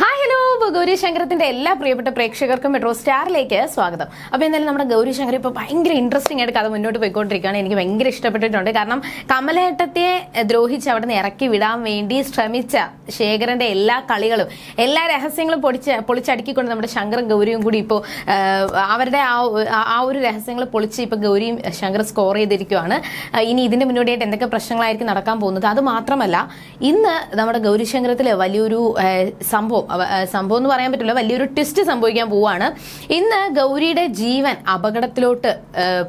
Hi hello ഇപ്പൊ ഗൗരി ശങ്കരത്തിന്റെ എല്ലാ പ്രിയപ്പെട്ട പ്രേക്ഷകർക്കും മെട്രോ സ്റ്റാറിലേക്ക് സ്വാഗതം. അപ്പോൾ എന്തായാലും നമ്മുടെ ഗൗരി ഇപ്പോൾ ഭയങ്കര ഇൻട്രസ്റ്റിംഗ് ആയിട്ട് കഥ മുന്നോട്ട് പോയിക്കൊണ്ടിരിക്കുകയാണ്. എനിക്ക് ഭയങ്കര ഇഷ്ടപ്പെട്ടിട്ടുണ്ട്. കാരണം കമലേട്ടത്തെ ദ്രോഹിച്ച് അവിടെ നിന്ന് ഇറക്കി വിടാൻ വേണ്ടി ശ്രമിച്ച ശേഖരന്റെ എല്ലാ കളികളും എല്ലാ രഹസ്യങ്ങളും പൊടിച്ച് പൊളിച്ചടുക്കിക്കൊണ്ട് നമ്മുടെ ശങ്കറും ഗൗരിയും കൂടി ഇപ്പോൾ അവരുടെ ആ ഒരു രഹസ്യങ്ങൾ പൊളിച്ച് ഇപ്പോൾ ഗൗരിയും ശങ്കർ സ്കോർ ചെയ്തിരിക്കുകയാണ് ഇനി ഇതിന്റെ മുന്നോടിയായിട്ട് എന്തൊക്കെ പ്രശ്നങ്ങളായിരിക്കും നടക്കാൻ പോകുന്നത്? അത് മാത്രമല്ല ഇന്ന് നമ്മുടെ ഗൗരിശങ്കരത്തിൽ വലിയൊരു സംഭവം സംഭവം എന്ന് പറയാൻ പറ്റില്ല. വലിയൊരു ട്വിസ്റ്റ് സംഭവിക്കാൻ പോവുകയാണ്. ഇന്ന് ഗൗരിയുടെ ജീവൻ അപകടത്തിലോട്ട്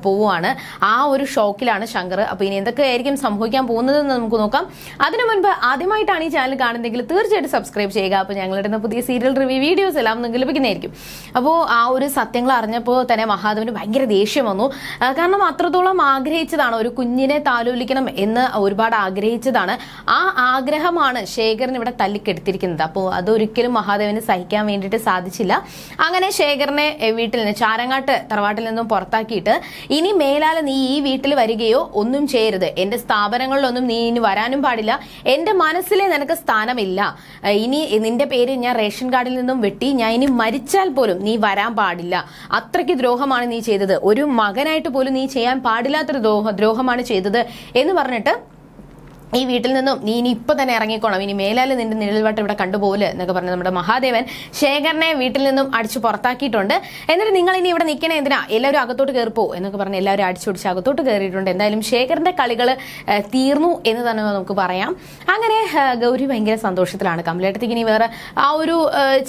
പോവുകയാണ്. ആ ഒരു ഷോക്കിലാണ് ശങ്കർ അപ്പൊ ഇനി എന്തൊക്കെയായിരിക്കും സംഭവിക്കാൻ പോകുന്നതെന്ന് നമുക്ക് നോക്കാം. അതിനു മുൻപ് ആദ്യമായിട്ടാണ് ഈ ചാനൽ കാണുന്നതെങ്കിൽ തീർച്ചയായിട്ടും സബ്സ്ക്രൈബ് ചെയ്യുക. അപ്പോൾ ഞങ്ങളുടെ പുതിയ സീരിയൽ റിവ്യൂ വീഡിയോസ് എല്ലാം നിങ്ങൾക്ക് ലഭിക്കുന്നതായിരിക്കും. അപ്പോൾ ആ ഒരു സത്യങ്ങൾ അറിഞ്ഞപ്പോൾ തന്നെ മഹാദേവന് ഭയങ്കര ദേഷ്യം വന്നു. കാരണം അത്രത്തോളം ആഗ്രഹിച്ചതാണ്. ഒരു കുഞ്ഞിനെ താലോലിക്കണം എന്ന് ഒരുപാട് ആഗ്രഹിച്ചതാണ്. ആ ആഗ്രഹമാണ് ശേഖരൻ ഇവിടെ തല്ലിക്കെടുത്തിരിക്കുന്നത്. അപ്പോൾ അതൊരിക്കലും മഹാദേവന് സഹിക്കാൻ വേണ്ടിയിട്ട് സാധിച്ചില്ല. അങ്ങനെ ശേഖരനെ വീട്ടിൽ നിന്ന് ചാരങ്ങാട്ട് തറവാട്ടിൽ നിന്നും പുറത്താക്കിയിട്ട് ഇനി മേലാലെ നീ ഈ വീട്ടിൽ വരികയോ ഒന്നും ചെയ്യരുത്. എന്റെ സ്ഥാപനങ്ങളിലൊന്നും നീ ഇനി വരാനും പാടില്ല. എന്റെ മനസ്സിലെ നിനക്ക് സ്ഥാനമില്ല. ഇനി നിന്റെ പേര് ഞാൻ റേഷൻ കാർഡിൽ നിന്നും വെട്ടി ഞാൻ ഇനി മരിച്ചാൽ പോലും നീ വരാൻ പാടില്ല. അത്രയ്ക്ക് ദ്രോഹമാണ് നീ ചെയ്തത്. ഒരു മകനായിട്ട് പോലും നീ ചെയ്യാൻ പാടില്ലാത്തൊരു ദ്രോഹ ദ്രോഹമാണ് ചെയ്തത് എന്ന് പറഞ്ഞിട്ട് ഈ വീട്ടിൽ നിന്നും നീ ഇനി ഇപ്പൊ തന്നെ ഇറങ്ങിക്കോണം. ഇനി മേലാൽ നിന്റെ നിഴൽവട്ടം ഇവിടെ കണ്ടുപോകൽ എന്നൊക്കെ പറഞ്ഞ് നമ്മുടെ മഹാദേവൻ ശേഖരനെ വീട്ടിൽ നിന്നും അടിച്ചു പുറത്താക്കിയിട്ടുണ്ട്. എന്നിട്ട് നിങ്ങൾ ഇനി ഇവിടെ നിൽക്കണേ എന്തിനാ? എല്ലാവരും അകത്തോട്ട് കയറിപ്പോ എന്നൊക്കെ പറഞ്ഞ് എല്ലാവരും അടിച്ചുപിടിച്ച് അകത്തോട്ട് കയറിയിട്ടുണ്ട്. എന്തായാലും ശേഖരന്റെ കളികൾ തീർന്നു എന്ന് തന്നെ നമുക്ക് പറയാം. അങ്ങനെ ഗൗരി ഭയങ്കര സന്തോഷത്തിലാണ്. കമലേട്ടത്തേക്ക് ഇനി വേറെ ആ ഒരു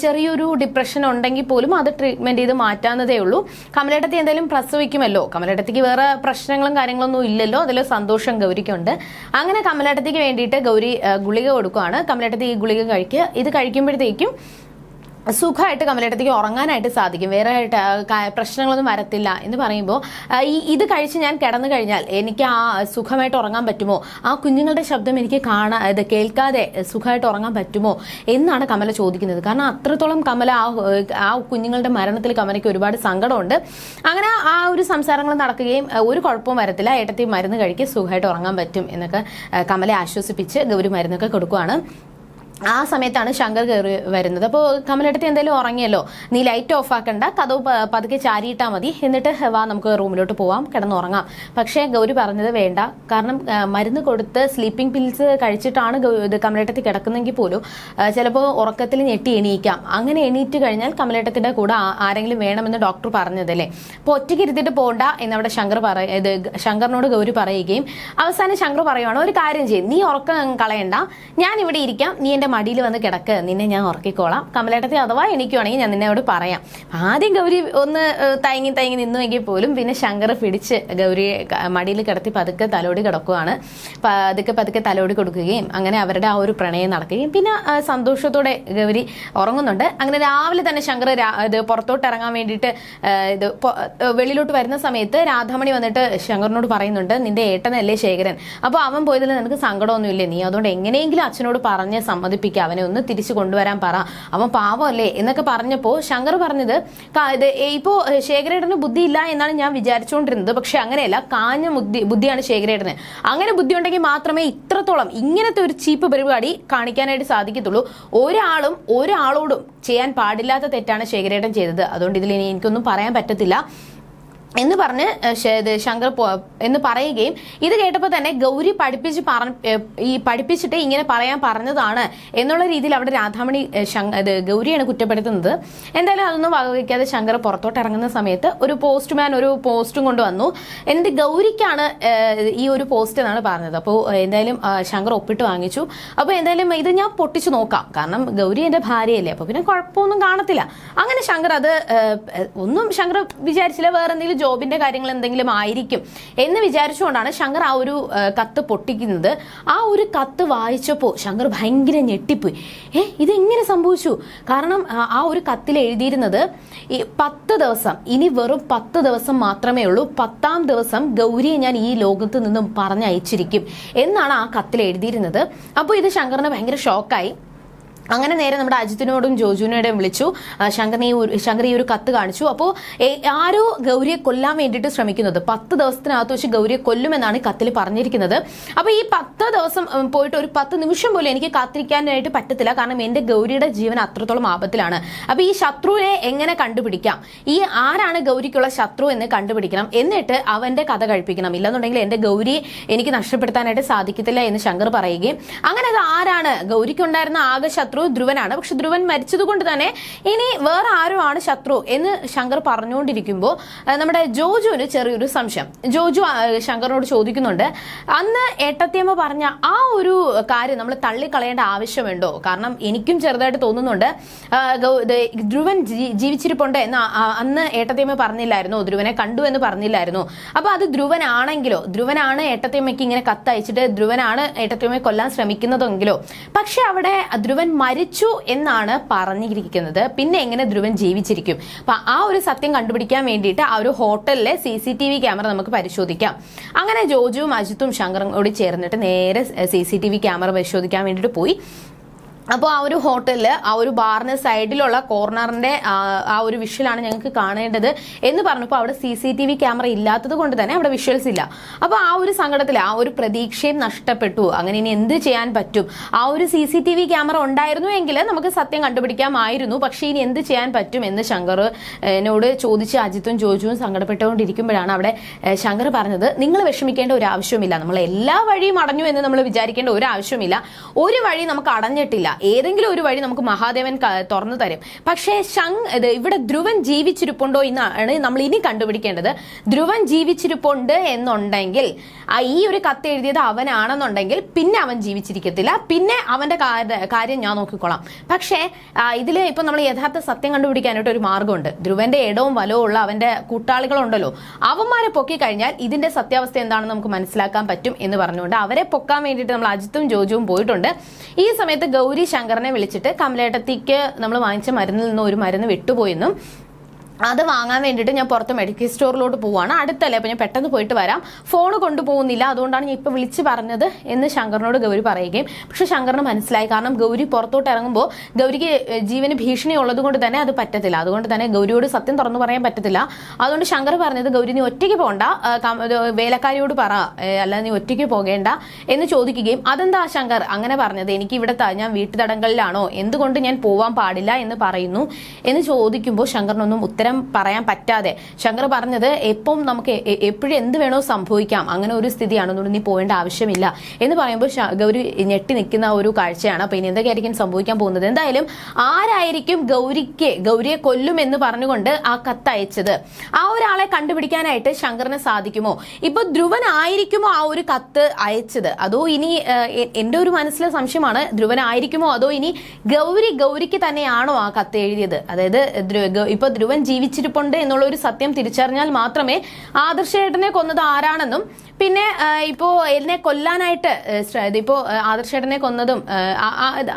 ചെറിയൊരു ഡിപ്രഷൻ ഉണ്ടെങ്കിൽ പോലും അത് ട്രീറ്റ്മെന്റ് ചെയ്ത് മാറ്റാവുന്നതേ ഉള്ളൂ. കമലേട്ടത്തി എന്തായാലും പ്രസവിക്കുമല്ലോ. കമലേട്ടത്തേക്ക് വേറെ പ്രശ്നങ്ങളും കാര്യങ്ങളൊന്നും ഇല്ലല്ലോ. അതിൽ സന്തോഷം ഗൗരിക്കുണ്ട്. അങ്ങനെ കമലേട്ടത്തിക്ക് വേണ്ടിയിട്ട് ഗൗരി ഗുളിക കൊടുക്കുകയാണ് കമലേട്ടത്തി ഈ ഗുളിക കഴിക്കുക. ഇത് കഴിക്കുമ്പോഴത്തേക്കും സുഖമായിട്ട് കമലേട്ടത്തേക്ക് ഉറങ്ങാനായിട്ട് സാധിക്കും. വേറെ പ്രശ്നങ്ങളൊന്നും വരത്തില്ല എന്ന് പറയുമ്പോൾ ഈ ഇത് കഴിച്ച് ഞാൻ കിടന്നു കഴിഞ്ഞാൽ എനിക്ക് ആ സുഖമായിട്ട് ഉറങ്ങാൻ പറ്റുമോ? ആ കുഞ്ഞുങ്ങളുടെ ശബ്ദം എനിക്ക് കാണാ ഇത് കേൾക്കാതെ സുഖമായിട്ട് ഉറങ്ങാൻ പറ്റുമോ? എന്നാണ് കമല ചോദിക്കുന്നത്. കാരണം അത്രത്തോളം കമല ആ ആ കുഞ്ഞുങ്ങളുടെ മരണത്തിൽ കമലയ്ക്ക് ഒരുപാട് സങ്കടമുണ്ട്. അങ്ങനെ ആ ഒരു സംസാരങ്ങൾ നടക്കുകയും ഒരു കുഴപ്പവും വരത്തില്ല. ഏട്ടത്തി മരുന്ന് കഴിക്കുക സുഖമായിട്ട് ഉറങ്ങാൻ പറ്റും എന്നൊക്കെ കമലെ ആശ്വസിപ്പിച്ച് ഗൗരി മരുന്നൊക്കെ കൊടുക്കുകയാണ് ആ സമയത്താണ് ശങ്കർ കയറി വരുന്നത്. അപ്പോൾ കമലെടുത്ത് എന്തായാലും ഉറങ്ങിയല്ലോ. നീ ലൈറ്റ് ഓഫ് ആക്കണ്ട. കഥവ് പതുക്കെ ചാരിയിട്ടാൽ മതി. എന്നിട്ട് വാ നമുക്ക് റൂമിലോട്ട് പോവാം. കിടന്നുറങ്ങാം. പക്ഷേ ഗൗരി പറഞ്ഞത് വേണ്ട. കാരണം മരുന്ന് കൊടുത്ത് സ്ലീപ്പിംഗ് പിൽസ് കഴിച്ചിട്ടാണ് ഇത് കമലേട്ടത്തിൽ കിടക്കുന്നെങ്കിൽ പോലും ചിലപ്പോൾ ഉറക്കത്തിൽ ഞെട്ടി എണീക്കാം. അങ്ങനെ എണീറ്റ് കഴിഞ്ഞാൽ കമലേട്ടത്തിന്റെ കൂടെ ആരെങ്കിലും വേണമെന്ന് ഡോക്ടർ പറഞ്ഞതല്ലേ. അപ്പോൾ ഒറ്റയ്ക്ക് ഇരുത്തിട്ട് പോകണ്ട എന്നവിടെ ശങ്കർ പറ ഇത് ശങ്കറിനോട് ഗൗരി പറയുകയും അവസാനം ശങ്കർ പറയുവാണ് ഒരു കാര്യം ചെയ്യും. നീ ഉറക്കം കളയണ്ട. ഞാൻ ഇവിടെ ഇരിക്കാം. നീ എന്റെ മടിയിൽ വന്ന് കിടക്ക്. നിന്നെ ഞാൻ ഉറക്കിക്കോളാം. കമലേട്ടത്തെ അഥവാ എനിക്കുവാണെങ്കിൽ ഞാൻ നിന്നോട് പറയാം. ആദ്യം ഗൗരി ഒന്ന് തയങ്ങി തയങ്ങി നിന്നുവെങ്കിൽ പോലും പിന്നെ ശങ്കർ പിടിച്ച് ഗൗരിയെ മടിയിൽ കിടത്തി പതുക്കെ തലോടി കിടക്കുവാണ്. പതുക്കെ പതുക്കെ തലോടി കൊടുക്കുകയും അങ്ങനെ അവരുടെ ആ ഒരു പ്രണയം നടക്കുകയും പിന്നെ സന്തോഷത്തോടെ ഗൗരി ഉറങ്ങുന്നുണ്ട്. അങ്ങനെ രാവിലെ തന്നെ ശങ്കർ ഇത് പുറത്തോട്ട് ഇറങ്ങാൻ വേണ്ടിയിട്ട് ഇത് വെളിയിലോട്ട് വരുന്ന സമയത്ത് രാധാമണി വന്നിട്ട് ശങ്കറിനോട് പറയുന്നുണ്ട് നിന്റെ ഏട്ടനല്ലേ ശേഖരൻ. അപ്പോൾ അവൻ പോയതിൽ നിനക്ക് സങ്കടമൊന്നുമില്ലേ? നീ അതുകൊണ്ട് എങ്ങനെയെങ്കിലും അച്ഛനോട് പറഞ്ഞ് സമ്മതിപ്പിക്കുക അവനെ ഒന്ന് തിരിച്ചു കൊണ്ടുവരാൻ പറ. അവൻ പാവമല്ലേ? എന്നൊക്കെ പറഞ്ഞപ്പോൾ ശങ്കർ പറഞ്ഞത് ഇപ്പോൾ ശേഖരേട്ടന് ബുദ്ധിയില്ല എന്നാണ് ഞാൻ വിചാരിച്ചുകൊണ്ടിരുന്നത് പക്ഷെ അങ്ങനെയല്ല കാഞ്ഞ ബുദ്ധി ബുദ്ധിയാണ് ശേഖരേട്ടന്. അങ്ങനെ ബുദ്ധി ഉണ്ടെങ്കിൽ മാത്രമേ ഇത്രത്തോളം ഇങ്ങനത്തെ ഒരു ചീപ്പ് പരിപാടി കാണിക്കാനായിട്ട് സാധിക്കത്തുള്ളൂ. ഒരാളും ഒരാളോടും ചെയ്യാൻ പാടില്ലാത്ത തെറ്റാണ് ശേഖരേട്ടൻ ചെയ്തത്. അതുകൊണ്ട് ഇതിൽ ഇനി എനിക്കൊന്നും പറയാൻ പറ്റത്തില്ല. എന്ന് പറഞ്ഞ് ശങ്കർ എന്ന് പറയുകയും ഇത് കേട്ടപ്പോൾ തന്നെ ഗൗരി പഠിപ്പിച്ച് പറ ഈ പഠിപ്പിച്ചിട്ട് ഇങ്ങനെ പറയാൻ പറഞ്ഞതാണ് എന്നുള്ള രീതിയിൽ അവിടെ രാധാമണി ഇത് ഗൗരിയാണ് കുറ്റപ്പെടുത്തുന്നത്. എന്തായാലും അതൊന്നും വകവയ്ക്കാതെ ശങ്കർ പുറത്തോട്ട് ഇറങ്ങുന്ന സമയത്ത് ഒരു പോസ്റ്റ്മാൻ ഒരു പോസ്റ്റും കൊണ്ടുവന്നു. എന്നിട്ട് ഗൗരിക്കാണ് ഈ ഒരു പോസ്റ്റ് എന്നാണ് പറഞ്ഞത്. അപ്പോൾ എന്തായാലും ശങ്കർ ഒപ്പിട്ട് വാങ്ങിച്ചു. അപ്പോൾ എന്തായാലും ഇത് ഞാൻ പൊട്ടിച്ചു നോക്കാം. കാരണം ഗൗരി എന്റെ ഭാര്യയല്ലേ. അപ്പോൾ പിന്നെ കുഴപ്പമൊന്നും കാണത്തില്ല. അങ്ങനെ ശങ്കർ അത് ഒന്നും ശങ്കർ വിചാരിച്ചില്ല. വേറെ എന്തെങ്കിലും ജോബിന്റെ കാര്യങ്ങൾ എന്തെങ്കിലും ആയിരിക്കും എന്ന് വിചാരിച്ചുകൊണ്ടാണ് ശങ്കർ ആ ഒരു കത്ത് പൊട്ടിക്കുന്നത്. ആ ഒരു കത്ത് വായിച്ചപ്പോൾ ശങ്കർ ഭയങ്കര ഞെട്ടിപ്പോയി. ഏ ഇതെങ്ങനെ സംഭവിച്ചു? കാരണം ആ- ഒരു കത്തിൽ എഴുതിയിരുന്നത് ഈ പത്ത് ദിവസം ഇനി വെറും പത്ത് ദിവസം മാത്രമേ ഉള്ളൂ. പത്താം ദിവസം ഗൗരിയെ ഞാൻ ഈ ലോകത്ത് നിന്നും പറഞ്ഞയച്ചിരിക്കും എന്നാണ് ആ കത്തിൽ എഴുതിയിരുന്നത്. അപ്പോൾ ഇത് ശങ്കറിന് ഭയങ്കര ഷോക്കായി. അങ്ങനെ നേരെ നമ്മുടെ അജിത്തിനോടും ജോജുവിനോടും വിളിച്ചു. ആ, ശങ്കർ ഈ ഒരു- കത്ത് കാണിച്ചു. അപ്പോൾ ആരോ ഗൗരിയെ കൊല്ലാൻ വേണ്ടിയിട്ട് ശ്രമിക്കുന്നത്. പത്ത് ദിവസത്തിനകത്ത് വെച്ച് ഗൗരിയെ കൊല്ലുമെന്നാണ് കത്തിൽ പറഞ്ഞിരിക്കുന്നത്. അപ്പോൾ ഈ പത്ത് ദിവസം പോയിട്ട് ഒരു പത്ത് നിമിഷം പോലും എനിക്ക് കാത്തിരിക്കാനായിട്ട് പറ്റത്തില്ല. കാരണം എന്റെ ഗൗരിയുടെ ജീവൻ അത്രത്തോളം ആപത്തിലാണ്. അപ്പോൾ ഈ ശത്രുവിനെ എങ്ങനെ കണ്ടുപിടിക്കാം? ഈ ആരാണ് ഗൗരിക്കുള്ള ശത്രു എന്ന് കണ്ടുപിടിക്കണം. എന്നിട്ട് അവന്റെ കഥ കഴിപ്പിക്കണം. ഇല്ലെന്നുണ്ടെങ്കിൽ എന്റെ ഗൗരിയെ എനിക്ക് നഷ്ടപ്പെടുത്താനായിട്ട് സാധിക്കത്തില്ല എന്ന് ശങ്കർ പറയുകയും അങ്ങനെ അത് ആരാണ്? ഗൗരിക്കുണ്ടായിരുന്ന ആകെ ശത്രു ധ്രുവനാണ്. പക്ഷെ ധ്രുവൻ മരിച്ചതുകൊണ്ട് തന്നെ ഇനി വേറെ ആരുമാണ് ആണ് ശത്രു എന്ന് ശങ്കർ പറഞ്ഞുകൊണ്ടിരിക്കുമ്പോൾ നമ്മുടെ ജോജുവിന് ചെറിയൊരു സംശയം. ജോജു ശങ്കറിനോട് ചോദിക്കുന്നുണ്ട് അന്ന് ഏട്ടത്തിയമ്മ പറഞ്ഞ ആ ഒരു കാര്യം നമ്മൾ തള്ളിക്കളയേണ്ട ആവശ്യമുണ്ടോ? കാരണം എനിക്കും ചെറുതായിട്ട് തോന്നുന്നുണ്ട് ധ്രുവൻ ജീവിച്ചിരിപ്പുണ്ട് എന്ന് അന്ന് ഏട്ടത്തിയമ്മ പറഞ്ഞില്ലായിരുന്നു ധ്രുവനെ കണ്ടു എന്ന് പറഞ്ഞില്ലായിരുന്നു. അപ്പൊ അത് ധ്രുവനാണെങ്കിലോ? ധ്രുവനാണ് ഏട്ടത്തിയമ്മയ്ക്ക് ഇങ്ങനെ കത്തയച്ചിട്ട് ധ്രുവനാണ് ഏട്ടത്തിയമ്മയെ കൊല്ലാൻ ശ്രമിക്കുന്നതെങ്കിലോ? പക്ഷെ അവിടെ ധ്രുവൻ മരിച്ചു എന്നാണ് പറഞ്ഞിരിക്കുന്നത്. പിന്നെ എങ്ങനെ ധ്രുവൻ ജീവിച്ചിരിക്കും? അപ്പൊ ആ ഒരു സത്യം കണ്ടുപിടിക്കാൻ വേണ്ടിയിട്ട് ആ ഒരു ഹോട്ടലിലെ C C T V camera നമുക്ക് പരിശോധിക്കാം. അങ്ങനെ ജോജുവും അജിത്തും ശങ്കറും കൂടി ചേർന്നിട്ട് നേരെ C C T V camera പരിശോധിക്കാൻ വേണ്ടിയിട്ട് പോയി. അപ്പോൾ ആ ഒരു ഹോട്ടലിൽ ആ ഒരു ബാറിന് സൈഡിലുള്ള കോർണറിന്റെ ആ ഒരു വിഷ്വലാണ് ഞങ്ങൾക്ക് കാണേണ്ടത് എന്ന് പറഞ്ഞപ്പോൾ അവിടെ C C T V camera ഇല്ലാത്തത് കൊണ്ട് തന്നെ അവിടെ വിഷ്വൽസ് ഇല്ല. അപ്പോൾ ആ ഒരു സങ്കടത്തിൽ ആ ഒരു പ്രതീക്ഷയും നഷ്ടപ്പെട്ടു. അങ്ങനെ ഇനി എന്ത് ചെയ്യാൻ പറ്റും? ആ ഒരു C C T V camera ഉണ്ടായിരുന്നു എങ്കിൽ നമുക്ക് സത്യം കണ്ടുപിടിക്കാമായിരുന്നു. പക്ഷേ ഇനി എന്ത് ചെയ്യാൻ പറ്റും എന്ന് ശങ്കർ എന്നോട് ചോദിച്ച് അജിത്തും ജോജുവും സങ്കടപ്പെട്ടുകൊണ്ടിരിക്കുമ്പോഴാണ് അവിടെ ശങ്കർ പറഞ്ഞത്. നിങ്ങൾ വിഷമിക്കേണ്ട ഒരു ആവശ്യമില്ല നമ്മൾ എല്ലാ വഴിയും അടഞ്ഞു എന്ന് നമ്മൾ വിചാരിക്കേണ്ട ഒരു ആവശ്യമില്ല ഒരു വഴി നമുക്ക് അടഞ്ഞിട്ടില്ല. ഏതെങ്കിലും ഒരു വഴി നമുക്ക് മഹാദേവൻ തുറന്നു തരും. പക്ഷേ ശങ് ഇവിടെ ധ്രുവൻ ജീവിച്ചിരിപ്പുണ്ടോ എന്നാണ് നമ്മൾ ഇനി കണ്ടുപിടിക്കേണ്ടത്. ധ്രുവൻ ജീവിച്ചിരിപ്പുണ്ട് എന്നുണ്ടെങ്കിൽ ഈ ഒരു കത്ത് എഴുതിയത് അവനാണെന്നുണ്ടെങ്കിൽ പിന്നെ അവൻ ജീവിച്ചിരിക്കത്തില്ല. പിന്നെ അവന്റെ കാര്യം ഞാൻ നോക്കിക്കോളാം. പക്ഷേ ഇതിൽ ഇപ്പൊ നമ്മൾ യഥാർത്ഥ സത്യം കണ്ടുപിടിക്കാനായിട്ട് ഒരു മാർഗമുണ്ട് ധ്രുവന്റെ ഇടവും വലവും ഉള്ള അവന്റെ കൂട്ടാളികളുണ്ടല്ലോ. അവന്മാരെ പൊക്കി കഴിഞ്ഞാൽ ഇതിന്റെ സത്യാവസ്ഥ എന്താണെന്ന് നമുക്ക് മനസ്സിലാക്കാൻ പറ്റും എന്ന് പറഞ്ഞുകൊണ്ട് അവരെ പൊക്കാൻ വേണ്ടിയിട്ട് നമ്മൾ അജിത്തും ജോജുവും പോയിട്ടുണ്ട്. ഈ സമയത്ത് ഗൗരി ശങ്കറിനെ വിളിച്ചിട്ട് കമലേട്ടത്തിക്ക് നമ്മൾ വാങ്ങിച്ച മരുന്നിൽ നിന്ന് ഒരു മരുന്ന് വിട്ടുപോയെന്നും അത് വാങ്ങാൻ വേണ്ടിയിട്ട് ഞാൻ പുറത്ത് മെഡിക്കൽ സ്റ്റോറിലോട്ട് പോവാണ്. അടുത്തല്ലേ അപ്പോൾ ഞാൻ പെട്ടെന്ന് പോയിട്ട് വരാം. ഫോൺ കൊണ്ടുപോകുന്നില്ല. അതുകൊണ്ടാണ് ഞാൻ ഇപ്പോൾ വിളിച്ച് പറഞ്ഞത് എന്ന് ശങ്കറിനോട് ഗൗരി പറയുകയും. പക്ഷേ ശങ്കറിന് മനസ്സിലായി. കാരണം ഗൗരി പുറത്തോട്ട് ഇറങ്ങുമ്പോൾ ഗൗരിക്ക് ജീവന് ഭീഷണി ഉള്ളത് കൊണ്ട് തന്നെ അത് പറ്റത്തില്ല. അതുകൊണ്ട് തന്നെ ഗൗരിയോട് സത്യം തുറന്നു പറയാൻ പറ്റത്തില്ല. അതുകൊണ്ട് ശങ്കർ പറഞ്ഞത് ഗൗരി നീ ഒറ്റയ്ക്ക് പോകണ്ട വേലക്കാരിയോട് പറ. അല്ല നീ ഒറ്റയ്ക്ക് പോകേണ്ട. എന്ന് ചോദിക്കുകയും അതെന്താ ശങ്കർ അങ്ങനെ പറഞ്ഞത്? എനിക്ക് ഇവിടെ ഞാൻ വീട്ടുതടങ്കലിലാണോ? എന്തുകൊണ്ട് ഞാൻ പോവാൻ പാടില്ല? എന്ന് പറയുന്നു. എന്ന് ചോദിക്കുമ്പോൾ ശങ്കറിനൊന്നും ഉത്തരം പറയാൻ പറ്റാതെ. ശങ്കർ പറഞ്ഞത് എപ്പം നമുക്ക് എപ്പോഴും എന്ത് വേണോ സംഭവിക്കാം. അങ്ങനെ ഒരു സ്ഥിതിയാണ് അതുകൊണ്ട് നീ പോകേണ്ട ആവശ്യമില്ല. എന്ന് പറയുമ്പോൾ ഗൗരി ഞെട്ടി നിൽക്കുന്ന ഒരു കാഴ്ചയാണ്. അപ്പൊ ഇനി എന്തൊക്കെയായിരിക്കും സംഭവിക്കാൻ പോകുന്നത്? എന്തായാലും ആരായിരിക്കും ഗൗരിക്ക് ഗൗരിയെ കൊല്ലും എന്ന് പറഞ്ഞുകൊണ്ട് ആ കത്ത് അയച്ചത്? ആ ഒരാളെ കണ്ടുപിടിക്കാനായിട്ട് ശങ്കറിന് സാധിക്കുമോ? ഇപ്പൊ ധ്രുവൻ ആയിരിക്കുമോ ആ ഒരു കത്ത് അയച്ചത്? അതോ ഇനി എന്റെ ഒരു മനസ്സിലെ സംശയമാണ് ധ്രുവൻ ആയിരിക്കുമോ? അതോ ഇനി ഗൗരി ഗൗരിക്ക് തന്നെയാണോ ആ കത്ത് എഴുതിയത്? അതായത് ഇപ്പൊ ധ്രുവൻ ജീവിച്ചിരിപ്പുണ്ട് എന്നുള്ള ഒരു സത്യം തിരിച്ചറിഞ്ഞാൽ മാത്രമേ ആദർശേട്ടനെ കൊന്നത് ആരാണെന്നും പിന്നെ ഇപ്പോൾ ഇപ്പോ എന്നെ കൊല്ലാനായിട്ട് ഇപ്പോൾ ആദർശേട്ടനെ കൊന്നതും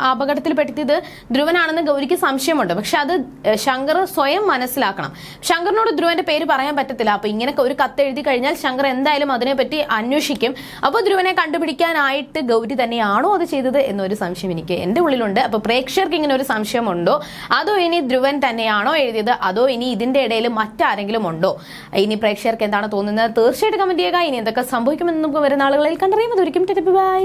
അപകടത്തിൽ പെടുത്തിയത് ധ്രുവനാണെന്ന് ഗൗരിക്ക് സംശയമുണ്ട്. പക്ഷെ അത് ശങ്കർ സ്വയം മനസ്സിലാക്കണം. ശങ്കറിനോട് ധ്രുവന്റെ പേര് പറയാൻ പറ്റത്തില്ല. അപ്പൊ ഇങ്ങനെ ഒരു കത്ത് എഴുതി കഴിഞ്ഞാൽ ശങ്കർ എന്തായാലും അതിനെപ്പറ്റി അന്വേഷിക്കും. അപ്പോൾ ധ്രുവനെ കണ്ടുപിടിക്കാനായിട്ട് ഗൗരി തന്നെയാണോ അത് ചെയ്തത് എന്നൊരു സംശയം എനിക്ക് എന്റെ ഉള്ളിലുണ്ട്. അപ്പോൾ പ്രേക്ഷകർക്ക് ഇങ്ങനെ ഒരു സംശയമുണ്ടോ? അതോ ഇനി ധ്രുവൻ തന്നെയാണോ എഴുതിയത്? അതോ ഇനി ഇതിന്റെ ഇടയിൽ മറ്റാരെങ്കിലും ഉണ്ടോ? ഇനി പ്രേക്ഷകർക്ക് എന്താണ് തോന്നുന്നത്? തീർച്ചയായിട്ടും കമന്റ് ചെയ്യുക. ഇനി എന്തൊക്കെ സംഭവിക്കുമെന്ന് നമുക്ക് വരുന്ന ആളുകളിൽ കണ്ടറിയാം. ബൈ.